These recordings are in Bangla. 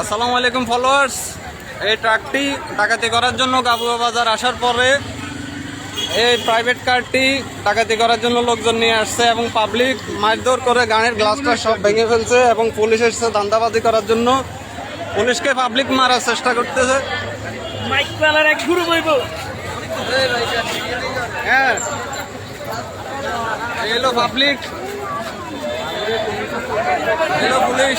আসসালামু আলাইকুম ফলোয়ার্স এই ট্রাকটি ডাকাতি করার জন্য গাবুয়া বাজার আসার পরে এই প্রাইভেট কারটি ডাকাতি করার জন্য লোকজন নিয়ে আসছে এবং পাবলিক মারধর করে গানের গ্লাসটা সব ভেঙে ফেলছে এবং পুলিশ এসেছে দান্দাবাজি করার জন্য। পুলিশকে পাবলিক মারার চেষ্টা করতেছে। হ্যাঁ। পাবলিক এলো পুলিশ।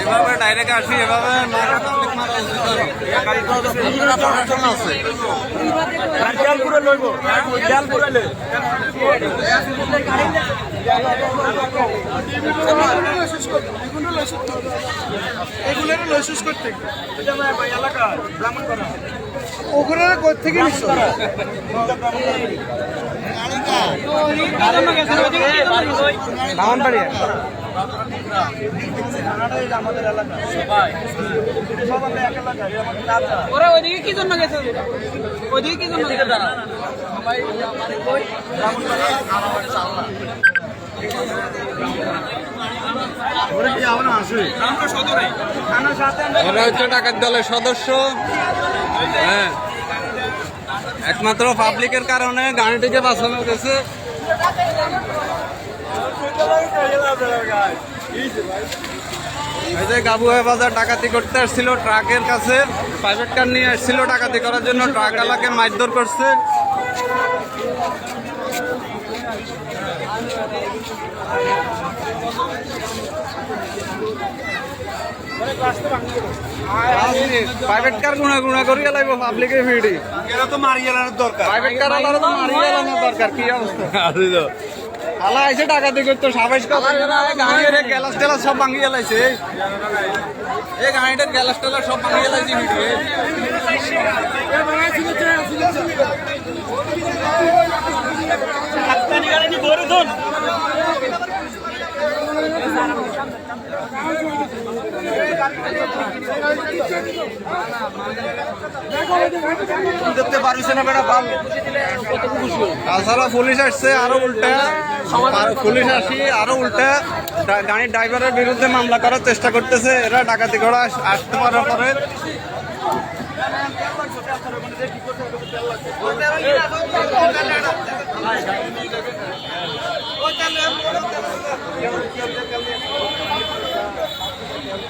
এভাবে ডাইরেক্ট আসি এভাবে না। এগুলোর লাইসেন্স করতে এলাকা ব্রাহ্মণ করা ওখানে থেকে নিচ্ছ বামনবাড়ি আমাদের রাজা ওরা ওইদিকে কি জন্য গেছে? ওইদিকে কি জন্য গেছে ওরা হচ্ছে ডাকাত দলের সদস্য। হ্যাঁ। একমাত্র পাবলিকের কারণে গাড়িটিকে বাঁচানো গেছে। এই যে গাবুয়া বাজার ডাকাতি করতে আসছিল ট্রাকের কাছে। প্রাইভেট কার নিয়ে আসছিল ডাকাতি করার জন্য ট্রাক আলাকে মারধর করছে। প্রাইভেট কার গুণা গুণা করিয়া লাগবে পাবলিকের ভিড়ি। এরা তো মারিয়ে দরকার। প্রাইভেট কার আলাদা মারিয়ে দরকার কি অবস্থা? আলা আইসে ডাকাতি করতো সাবাইশ কথা গাড়ির গ্যালাস টেলাস সব ভাঙিয়ে লাইছে এই। গাড়িটার গ্যালাস টেলাস সব ভাঙিয়ে লাইছে ভিড়ি হাততালি গাড়ি বড় ধন। দেখতে পারিস না বেটা তাছাড়া পুলিশ আসছে, আরও উল্টা। আর পুলিশ আসি, আরও উল্টা। গাড়ির ড্রাইভারের বিরুদ্ধে মামলা করার চেষ্টা করতেছে, এরা ডাকাতি করা আসতে পারার পরে।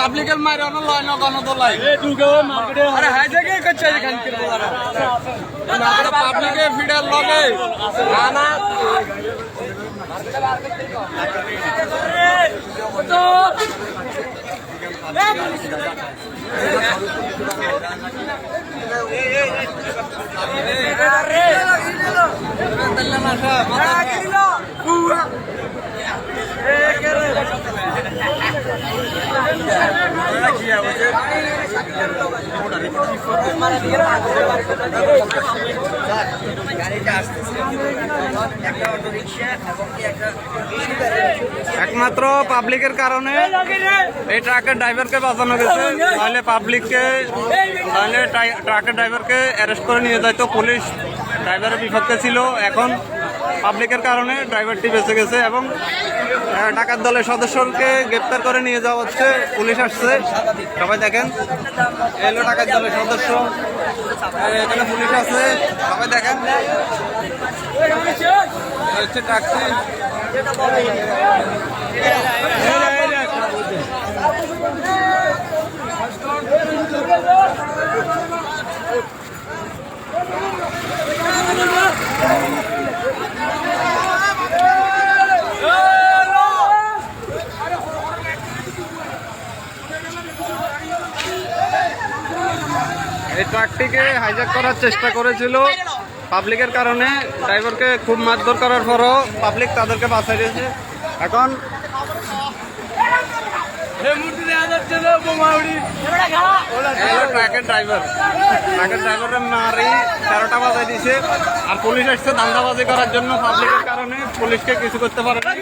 পাবলিকের মারি অন্য লয় না গণ তো লাই আরে হাই জায়গায় করছে এখান থেকে পাবলিকের ভিড়ের লগে না না Yeah, was it? একমাত্র পাবলিকের কারণে এই ট্রাকের ড্রাইভারকে বাঁচানো গেছে। তাহলে পাবলিককে তাহলে ট্রাকের ড্রাইভারকে অ্যারেস্ট করে নিয়ে যাইতো পুলিশ ড্রাইভারের বিপক্ষে ছিল। এখন পাবলিকের কারণে ড্রাইভারটি বেঁচে গেছে এবং ডাকাত দলের সদস্যকে গ্রেপ্তার করে নিয়ে যাওয়া হচ্ছে। পুলিশ আসছে। সবাই দেখেন। এলো ডাকাত দলের সদস্য। এখানে পুলিশ আছে। সবাই দেখেন। ট্রাকটি ড্রাইভারকে হাইজ্যাক করার চেষ্টা করেছিল। পাবলিকের কারণে ড্রাইভারকে খুব মারধর করার পরও পাবলিক তাদেরকে বাঁচাই দিয়েছে। এখন ট্রাকের ড্রাইভার ট্রাকের ড্রাইভারের মারি তেরোটা বাজায় দিয়েছে আর পুলিশ এসছে দান্দাবাজি করার জন্য পাবলিকের কারণে। পুলিশকে কিছু করতে পারে না